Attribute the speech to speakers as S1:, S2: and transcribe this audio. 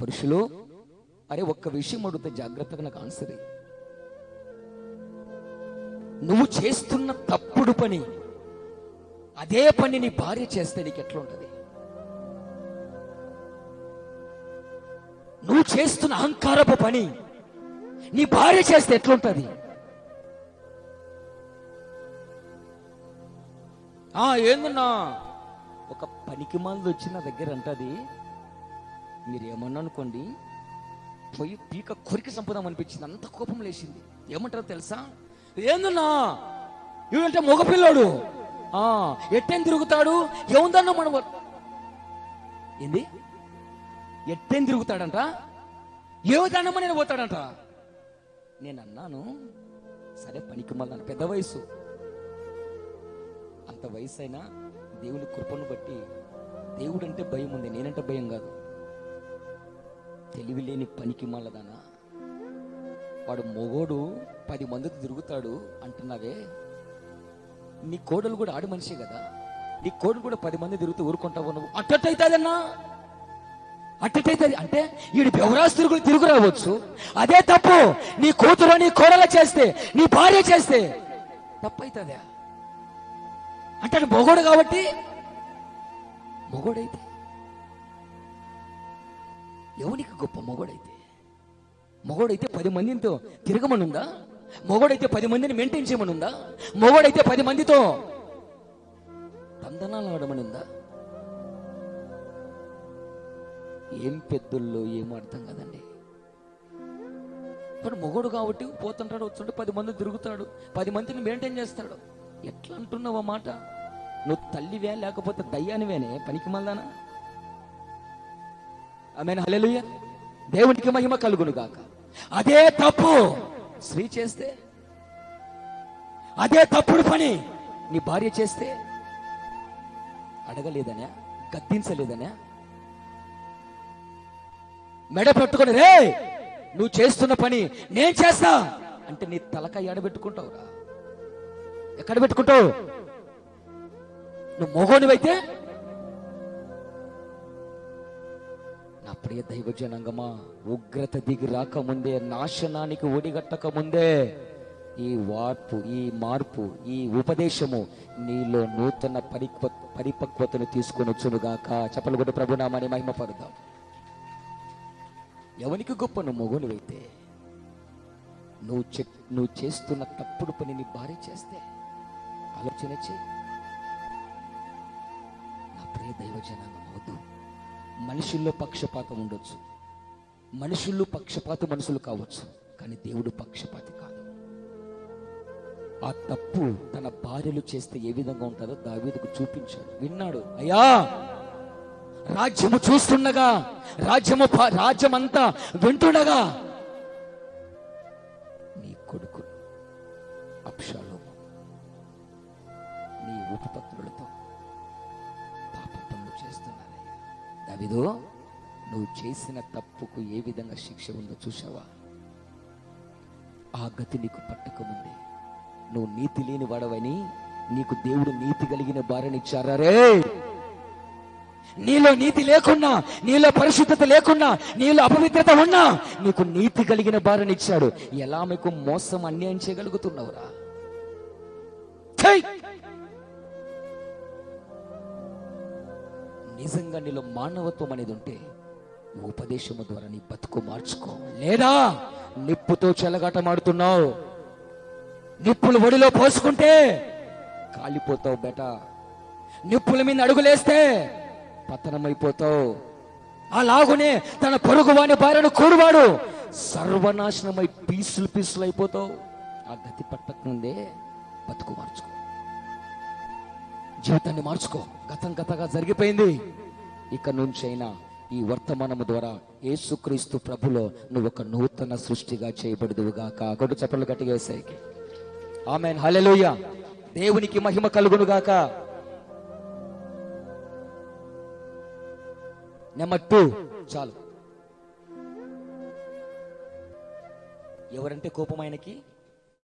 S1: పురుషులు అరే ఒక్క విషయం అడిగితే జాగ్రత్తగా నాకు ఆన్సర్ నువ్వు చేస్తున్న తప్పుడు పని అదే పని నీ భార్య చేస్తే నీకు ఎట్లుంటది నువ్వు చేస్తున్న అహంకారపు పని నీ భార్య చేస్తే ఎట్లుంటది ఆ ఏందన్నా? ఒక పనికి మంది వచ్చి నా దగ్గర అంటది. మీరు ఏమన్నా అనుకోండి పోయి పీక కొరికి సంపదాం అనిపించింది. అంత కోపం లేచింది. ఏమంటారో తెలుసా? ఏందన్నా? ఇవంటే మగపిల్లాడు. ఆ ఎట్టేం తిరుగుతాడు? ఏముందన్నా మనం ఏంది? ఎట్టేం తిరుగుతాడంట? ఏమిటన్నమా నేను పోతాడంట? నేను అన్నాను సరే పనికి మళ్ళీ పెద్ద వయసు. అంత వయసు అయినా దేవుని కృపను బట్టి దేవుడంటే భయం ఉంది. నేనంటే భయం కాదు. తెలివి లేని పనికి మళ్ళదానా వాడు మొగోడు పది మందికి తిరుగుతాడు అంటున్నావే. నీ కోడలు కూడా ఆడు మనిషే కదా. నీ కోడలు కూడా పది మంది తిరుగుతూ ఊరుకుంటావు నువ్వు. అట్టట్టయితాదన్నా. అట్టట్టయితుంది అంటే వీడు బెవరాస్ తిరుగు తిరుగు రావచ్చు అదే తప్పు. నీ కూతురు నీ కోడల చేస్తే నీ భార్య చేస్తే తప్పైతుందా? అంటే మొగోడు కాబట్టి మొగోడైతే ఎవనికి గొప్ప మొగోడైతే? మొగోడైతే పది మందితో తిరగమనుందా? మొగోడైతే పది మందిని మెయింటైన్ చేయమనుందా? మొగోడైతే పది మందితో తందనాలు ఆడమనుందా? ఏం పెద్దల్లో ఏం అర్థం కదండి. ఇప్పుడు మొగోడు కాబట్టి పోతుంటాడు వచ్చుంటే పది మంది తిరుగుతాడు పది మందిని మెయింటైన్ చేస్తాడు. ఎట్లా అంటున్నావు ఆ మాట? నువ్వు తల్లివే లేకపోతే దయ్యానివేనే? పనికి మల్దానా? ఆమె హలెలుయ దేవునికి మహిమ కలుగును గాక. అదే తప్పు స్త్రీ చేస్తే అదే తప్పుడు పని నీ భార్య చేస్తే అడగలేదనే గద్దించలేదనే. మెడ పెట్టుకొని రే నువ్వు చేస్తున్న పని నేను చేస్తా అంటే నీ తలకాయ ఎడబెట్టుకుంటావురా ఎక్కడ పెట్టుకుంటావు? నువ్వు మొగోనివైతే ప్రియ దైవ జనాంగమా ఉగ్రత దిగి రాకముందే నాశనానికి ఒడిగట్టక ముందే ఈ వార్పు ఈ మార్పు ఈ ఉపదేశము నీలో నూతన పరిక్వ పరిపక్వతను తీసుకొని వచ్చునుగాక. చెప్పలు కూడా ప్రభునామాని మహిమపరుదాం ఎవనికి గొప్ప నువ్వు అయితే నువ్వు చె నువ్వు చేస్తున్న తప్పుడు పనిని భారీ చేస్తే ఆలోచన చేయి. నా ప్రియ దైవ జనాంగం అవుతూ మనుషుల్లో పక్షపాతం ఉండొచ్చు. మనుషుల్లో పక్షపాత మనుషులు కావచ్చు. కానీ దేవుడు పక్షపాతి కాదు. ఆ తప్పు తన భార్యలు చేస్తే ఏ విధంగా ఉంటుందో దావీదుకు చూపించాడు. విన్నాడు అయ్యా రాజ్యము చూస్తుండగా రాజ్యము ప- రాజ్యమంతా వింటుండగా దావిదో నువ్వు చేసిన తప్పుకు ఏ విధంగా శిక్ష ఉందో చూసావా ఆ గతి నీకు పట్టకముందే. నువ్వు నీతి లేని వాడవని నీకు దేవుడు నీతి కలిగిన భార్యనిచ్చారా రే? నీలో నీతి లేకున్నా నీలో పరిశుద్ధత లేకున్నా నీలో అపవిత్రత ఉన్నా నీకు నీతి కలిగిన భార్యనిచ్చాడు ఎలా మీకు మోసం అన్యాయం చేయగలుగుతున్నావురా? నిజంగా నీలో మానవత్వం అనేది ఉంటే ఉపదేశము ద్వారా నీ బతుకు మార్చుకో. లేదా నిప్పుతో చెలగాటమాడుతున్నావు నిప్పులు ఒడిలో పోసుకుంటే కాలిపోతావు బేట. నిప్పుల మీద అడుగులేస్తే పతనమైపోతావు. అలాగునే తన పొరుగు వాని భార్యను కూరువాడు. సర్వనాశనమై పీసులు పీసులు అయిపోతావు ఆ గతి పట్టకముందే బతుకు మార్చుకో. జీవితాన్ని మార్చుకో. గతం గతగా జరిగిపోయింది. ఇక నుంచైనా ఈ వర్తమానము ద్వారా ఏసుక్రీస్తు ప్రభులో నువ్వు ఒక నూతన సృష్టిగా చేయబడుదువుగాక కాకుండా చెప్పలు గట్టిగా వేసాయికి ఆమెన్. దేవునికి మహిమ కలుగునుగాక నెంబర్ టూ. చాలు. ఎవరంటే కోపం ఆయనకి?